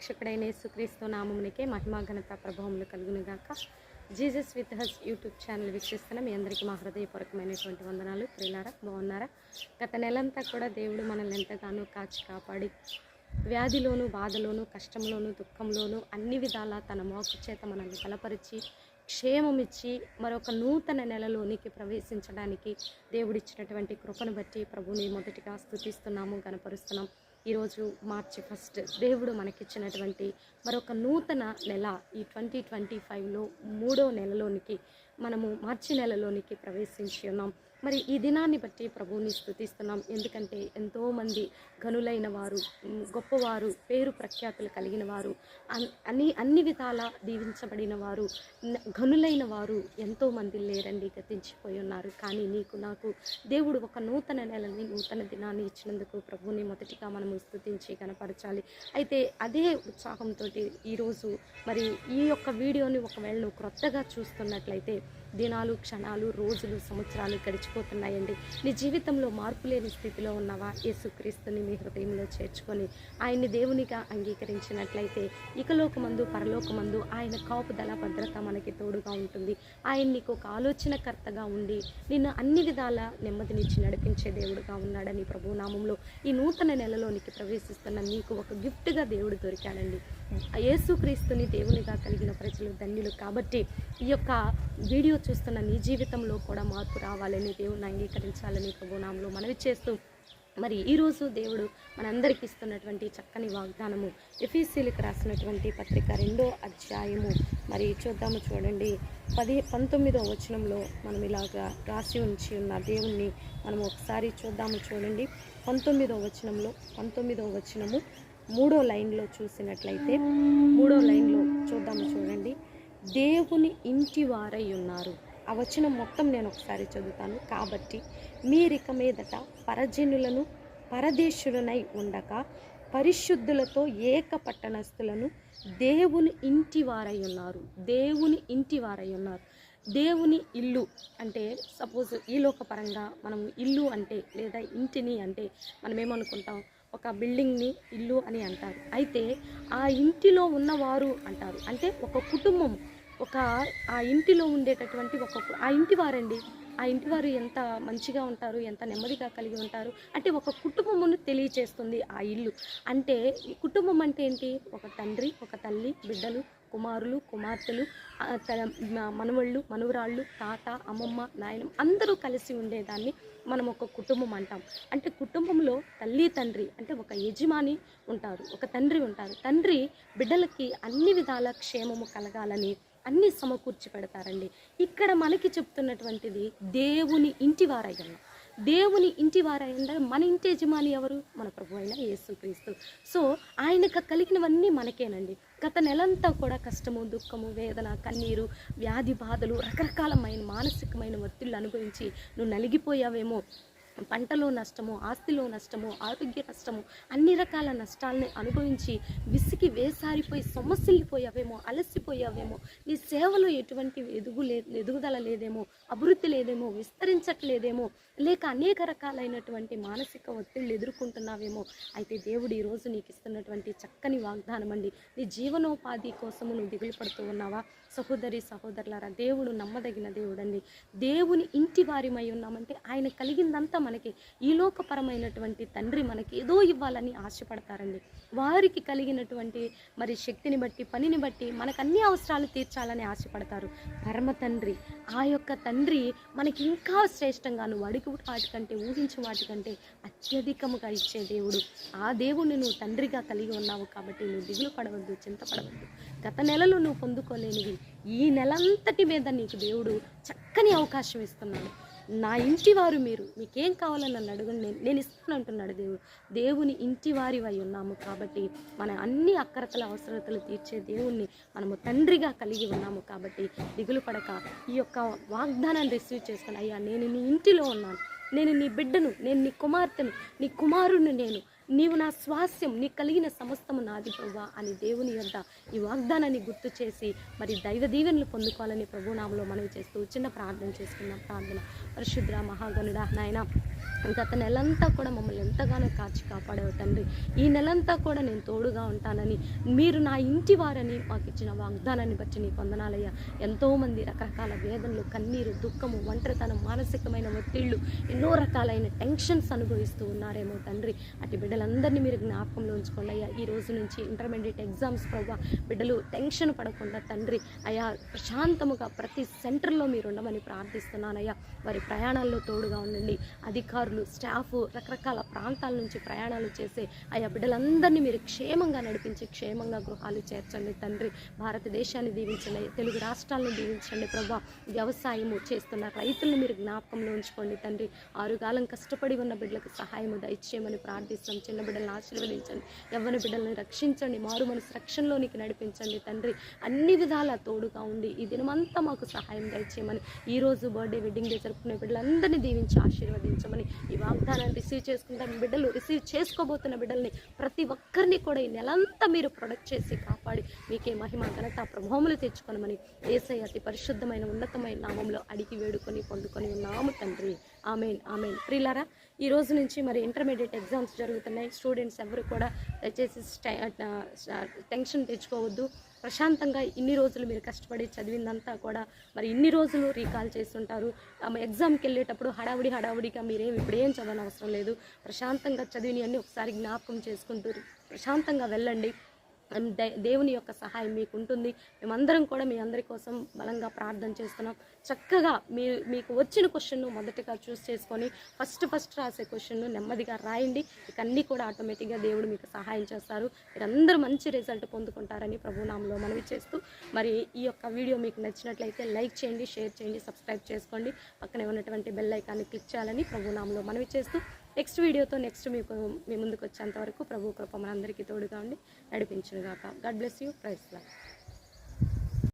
రక్షకుడైన యేసుక్రీస్తు నామమునికే మహిమా ఘనత ప్రభావములు కలుగునుగాక. Jesus with us YouTube channel వీక్షిస్తున్న మీ అందరికీ మా హృదయపూర్వకమైనటువంటి వందనాలు. ప్రియులారా బాగున్నారా? గత నెలంతా కూడా దేవుడు మనల్ని ఎంతగానో కాచి కాపాడి వ్యాధిలోను బాధలోను కష్టంలోను దుఃఖంలోను అన్ని విధాలా తన మోక చేత మనల్ని బలపరిచి క్షేమమిచ్చి మరొక నూతన నెలలోనికి ప్రవేశించడానికి దేవుడిచ్చినటువంటి కృపను బట్టి ప్రభుని మొదటిగా స్థుతిస్తున్నాము గనపరుస్తున్నాం ఈరోజు మార్చి ఫస్ట్ దేవుడు మనకిచ్చినటువంటి మరొక నూతన నెల ఈ ట్వంటీ ట్వంటీ ఫైవ్లో మూడో నెలలోనికి మనము మార్చి నెలలోనికి ప్రవేశించి ఉన్నాం. మరి ఈ దినాన్ని బట్టి ప్రభువుని స్థుతిస్తున్నాం. ఎందుకంటే ఎంతోమంది ఘనులైన వారు గొప్పవారు పేరు ప్రఖ్యాతులు కలిగిన వారు అన్- అన్ని అన్ని విధాల దీవించబడిన వారు ఘనులైన వారు ఎంతోమంది లేరండి గతించిపోయి ఉన్నారు. కానీ నీకు నాకు దేవుడు ఒక నూతన నెలని నూతన దినాన్ని ఇచ్చినందుకు ప్రభువుని మొదటిగా మనము స్థుతించి కనపరచాలి అయితే అదే ఉత్సాహంతో ఈరోజు మరి ఈ యొక్క వీడియోని ఒకవేళ నువ్వు క్రొత్తగా చూస్తున్నట్లయితే దినాలు క్షణాలు రోజులు సంవత్సరాలు గడిచిపోతున్నాయండి. నీ జీవితంలో మార్పు లేని స్థితిలో ఉన్నవా? యేసుక్రీస్తుని మీ హృదయంలో చేర్చుకొని ఆయన్ని దేవునిగా అంగీకరించినట్లయితే ఇకలోకమందు పరలోకమందు ఆయన కాపుదల భద్రత మనకి తోడుగా ఉంటుంది. ఆయన నీకు ఒక ఆలోచనకర్తగా ఉండి నిన్ను అన్ని విధాల నెమ్మదినిచ్చి నడిపించే దేవుడుగా ఉన్నాడని ప్రభు నామంలో ఈ నూతన నెలలోనికి ప్రవేశిస్తున్న నీకు ఒక గిఫ్ట్గా దేవుడు దొరికాడండి. యేసుక్రీస్తుని దేవునిగా కలిగిన ప్రజలు ధన్యులు కాబట్టి ఈ యొక్క వీడియో చూస్తున్న నీ జీవితంలో కూడా మార్పు రావాలని దేవుని అంగీకరించాలని ప్రభునామంలో మనవి చేస్తూ మరి ఈరోజు దేవుడు మనందరికి ఇస్తున్నటువంటి చక్కని వాగ్దానము. ఎఫీసీలకు రాసినటువంటి పత్రిక రెండో అధ్యాయము. మరి చూద్దాము చూడండి. పది పంతొమ్మిదో వచనంలో మనం ఇలాగా రాసి ఉంచి ఉన్న దేవుణ్ణి మనం ఒకసారి చూద్దాము చూడండి. పంతొమ్మిదో వచనంలో పంతొమ్మిదో వచనము. మూడో లైన్లో చూసినట్లయితే మూడో లైన్లో చూద్దాము చూడండి. దేవుని ఇంటి వారై ఉన్నారు. ఆ వచ్చిన మొత్తం నేను ఒకసారి చదువుతాను. కాబట్టి మీరిక మీదట పరజనులను పరదేశులనై ఉండక పరిశుద్ధులతో ఏక పట్టణస్థులను దేవుని ఇంటి వారై ఉన్నారు. దేవుని ఇంటి వారై ఉన్నారు. దేవుని ఇల్లు అంటే సపోజ్ ఈ లోకపరంగా మనం ఇల్లు అంటే లేదా ఇంటిని అంటే మనం ఏమనుకుంటాం? ఒక బిల్డింగ్ని ఇల్లు అని అంటారు. అయితే ఆ ఇంటిలో ఉన్నవారు అంటారు. అంటే ఒక కుటుంబం ఒక ఆ ఇంటిలో ఉండేటటువంటి ఒక ఆ ఇంటి వారండి. ఆ ఇంటి వారు ఎంత మంచిగా ఉంటారు ఎంత నెమ్మదిగా కలిగి ఉంటారు అంటే ఒక కుటుంబమును తెలియచేస్తుంది ఆ ఇల్లు. అంటే కుటుంబం అంటే ఏంటి? ఒక తండ్రి ఒక తల్లి బిడ్డలు కుమారులు కుమార్తెలు తన మనవళ్ళు మనవరాళ్ళు తాత అమ్మమ్మ నాయనమ్మ అందరూ కలిసి ఉండేదాన్ని మనం ఒక కుటుంబం అంటాం. అంటే కుటుంబంలో తల్లి తండ్రి అంటే ఒక యజమాని ఉంటారు ఒక తండ్రి ఉంటారు. తండ్రి బిడ్డలకి అన్ని విధాల క్షేమము కలగాలని అన్ని సమకూర్చి పెడతారండి. ఇక్కడ మనకి చెప్తున్నటువంటిది దేవుని ఇంటి వారయ్యన్న దేవుని ఇంటి వారయ్యంటే మన ఇంటి యజమాని ఎవరు? మన ప్రభు అయిన యేసుక్రీస్తు సో ఆయనకు కలిగినవన్నీ మనకేనండి. గత నెలంతా కూడా కష్టము దుఃఖము వేదన కన్నీరు వ్యాధి బాధలు రకరకాలమైన మానసికమైన ఒత్తిళ్ళు అనుభవించి నువ్వు నలిగిపోయావేమో. పంటలో నష్టము ఆస్తిలో నష్టము ఆరోగ్య నష్టము అన్ని రకాల నష్టాలని అనుభవించి విసిగి వేసారిపోయి సొమ్మసిల్లిపోయావేమో అలసిపోయావేమో నీ సేవలో ఎటువంటి ఎదుగు ఎదుగుదల లేదేమో అభివృద్ధి లేదేమో విస్తరించట్లేదేమో లేక అనేక రకాలైనటువంటి మానసిక ఒత్తిళ్ళు ఎదుర్కొంటున్నావేమో అయితే దేవుడు ఈరోజు నీకు ఇస్తున్నటువంటి చక్కని వాగ్దానం అండి నీ జీవనోపాధి కోసము నువ్వు దిగులు పడుతూ ఉన్నావా? సహోదరి సహోదరులారా దేవుడు నమ్మదగిన దేవుడండి. దేవుని ఇంటి వారిమై ఉన్నామంటే ఆయన కలిగిందంతా మనకి ఈ లోకపరమైనటువంటి తండ్రి మనకి ఏదో ఇవ్వాలని ఆశపడతారండి. వారికి కలిగినటువంటి మరి శక్తిని బట్టి పనిని బట్టి మనకు అన్ని అవసరాలు తీర్చాలని ఆశపడతారు. పరమ తండ్రి ఆ యొక్క తండ్రి మనకి ఇంకా శ్రేష్టంగా నువ్వు అడుగు వాటికంటే ఊహించు వాటికంటే అత్యధికముగా ఇచ్చే దేవుడు. ఆ దేవుణ్ణి నువ్వు తండ్రిగా కలిగి ఉన్నావు కాబట్టి నువ్వు దిగులు పడవద్దు చింతపడవద్దు. గత నెలలో నువ్వు పొందుకోలేనివి ఈ నెలంతటి మీద నీకు దేవుడు చక్కని అవకాశం ఇస్తున్నాడు. నా ఇంటి వారు మీరు. మీకేం కావాలని నన్ను అడగండి. నేను నేను ఇస్తాను అంటున్నాడు దేవుడు. దేవుని ఇంటి అయి ఉన్నాము కాబట్టి మన అన్ని అక్కరతల అవసరతలు తీర్చే దేవుణ్ణి మనము తండ్రిగా కలిగి ఉన్నాము కాబట్టి దిగులు పడక. ఈ యొక్క వాగ్దానాన్ని రిసీవ్ చేసుకుని అయ్యా నేను నీ ఇంటిలో ఉన్నాను. నేను నీ బిడ్డను నేను నీ కుమార్తెను నీ కుమారుని నేను నీవు నా స్వాస్యం నీ కలిగిన సమస్తము నాది ప్రభా అని దేవుని యొక్క ఈ వాగ్దానాన్ని గుర్తు చేసి మరి దైవ దీవెనలు పొందుకోవాలని ప్రభునామంలో మనవి చేస్తూ చిన్న ప్రార్థన చేసుకున్న ప్రార్థన. పరిశుద్ర మహాగణుడ నాయన గత నెలంతా కూడా మమ్మల్ని ఎంతగానో కాచి కాపాడేవు తండ్రి. ఈ నెలంతా కూడా నేను తోడుగా ఉంటానని మీరు నా ఇంటి వారని మాకు ఇచ్చిన వాగ్దానాన్ని బట్టి నీ వందనాలయ్యా. ఎంతోమంది రకరకాల వేదనలు కన్నీరు దుఃఖము ఒంటరితనం మానసికమైన ఒత్తిళ్ళు ఎన్నో రకాలైన టెన్షన్స్ అనుభవిస్తూ ఉన్నారేమో తండ్రి. అటు బిడ్డలందరినీ మీరు జ్ఞాపకంలో ఉంచుకోండి అయ్యా ఈ రోజు నుంచి ఇంటర్మీడియట్ ఎగ్జామ్స్ ప్రభావ బిడ్డలు టెన్షన్ పడకుండా తండ్రి అయ్యా ప్రశాంతముగా ప్రతి సెంటర్లో మీరు ఉండమని ప్రార్థిస్తున్నానయ్యా. వారి ప్రయాణాల్లో తోడుగా ఉండండి. అధికారులు స్టాఫ్ రకరకాల ప్రాంతాల నుంచి ప్రయాణాలు చేసే ఆయా బిడ్డలందరినీ మీరు క్షేమంగా నడిపించి క్షేమంగా గృహాలు చేర్చండి తండ్రి. భారతదేశాన్ని దీవించండి తెలుగు రాష్ట్రాలను దీవించండి ప్రభా. వ్యవసాయము చేస్తున్న రైతులను మీరు జ్ఞాపకంలో ఉంచుకోండి తండ్రి. ఆరుగాలం కష్టపడి ఉన్న బిడ్డలకు సహాయము దయచేయమని ప్రార్థిస్తాం. చిన్న బిడ్డలను ఆశీర్వదించండి. యవ్వన బిడ్డలను రక్షించండి. మారు మనసు రక్షణలోనికి నడిపించండి తండ్రి. అన్ని విధాల తోడుగా ఉండి ఈ దినమంతా మాకు సహాయం దయచేయమని ఈరోజు బర్త్డే వెడ్డింగ్ డే జరుపుకునే బిడ్డలందరినీ దీవించి ఆశీర్వదించమని ఈ వాగ్దానాన్ని రిసీవ్ చేసుకుంటాను బిడ్డలు రిసీవ్ చేసుకోబోతున్న బిడ్డల్ని ప్రతి ఒక్కరిని కూడా ఈ నెలంతా మీరు ప్రొడక్ట్ చేసి కాపాడి మీకే మహిమ ఘనత ప్రభావములు తెచ్చుకోనమని ఏసై అతి పరిశుద్ధమైన ఉన్నతమైన నామంలో అడిగి వేడుకొని పొందుకొని ఉన్నాము తండ్రి. Amen amen. ప్రిలారా ఈ రోజు నుంచి మరి ఇంటర్మీడియట్ ఎగ్జామ్స్ జరుగుతున్నాయి. స్టూడెంట్స్ ఎవరు కూడా దయచేసి టెన్షన్ తెచ్చుకోవద్దు. ప్రశాంతంగా ఇన్ని రోజులు మీరు కష్టపడి చదివిందంతా కూడా మరి ఇన్ని రోజులు రీకాల్ చేస్తుంటారు. ఎగ్జామ్కి వెళ్ళేటప్పుడు హడావుడి హడావుడిగా మీరేం ఇప్పుడు ఏం చదవని అవసరం లేదు. ప్రశాంతంగా చదివిని అన్నీ ఒకసారి జ్ఞాపకం చేసుకుంటూ ప్రశాంతంగా వెళ్ళండి. దేవుని యొక్క సహాయం మీకు ఉంటుంది మేమందరం కూడా మీ అందరి కోసం బలంగా ప్రార్థన చేస్తున్నాం. చక్కగా మీ మీకు వచ్చిన క్వశ్చన్ను మొదటగా చూస్ చేసుకొని ఫస్ట్ ఫస్ట్ రాసే క్వశ్చన్ను నెమ్మదిగా రాయండి. ఇక అన్నీ కూడా ఆటోమేటిక్గా దేవుడు మీకు సహాయం చేస్తారు. మీరందరూ మంచి రిజల్ట్ పొందుకుంటారని ప్రభునామంలో మనవి చేస్తూ మరి ఈ యొక్క వీడియో మీకు నచ్చినట్లయితే లైక్ చేయండి షేర్ చేయండి సబ్స్క్రైబ్ చేసుకోండి. పక్కనే ఉన్నటువంటి బెల్ ఐకాన్ని క్లిక్ చేయాలని ప్రభునామంలో మనవి చేస్తూ నెక్స్ట్ వీడియోతో నెక్స్ట్ మీకు మీ ముందుకు వచ్చేంతవరకు ప్రభు కృప మనందరికీ తోడుగా ఉండి నడిపించునుగాక. God bless you. Price law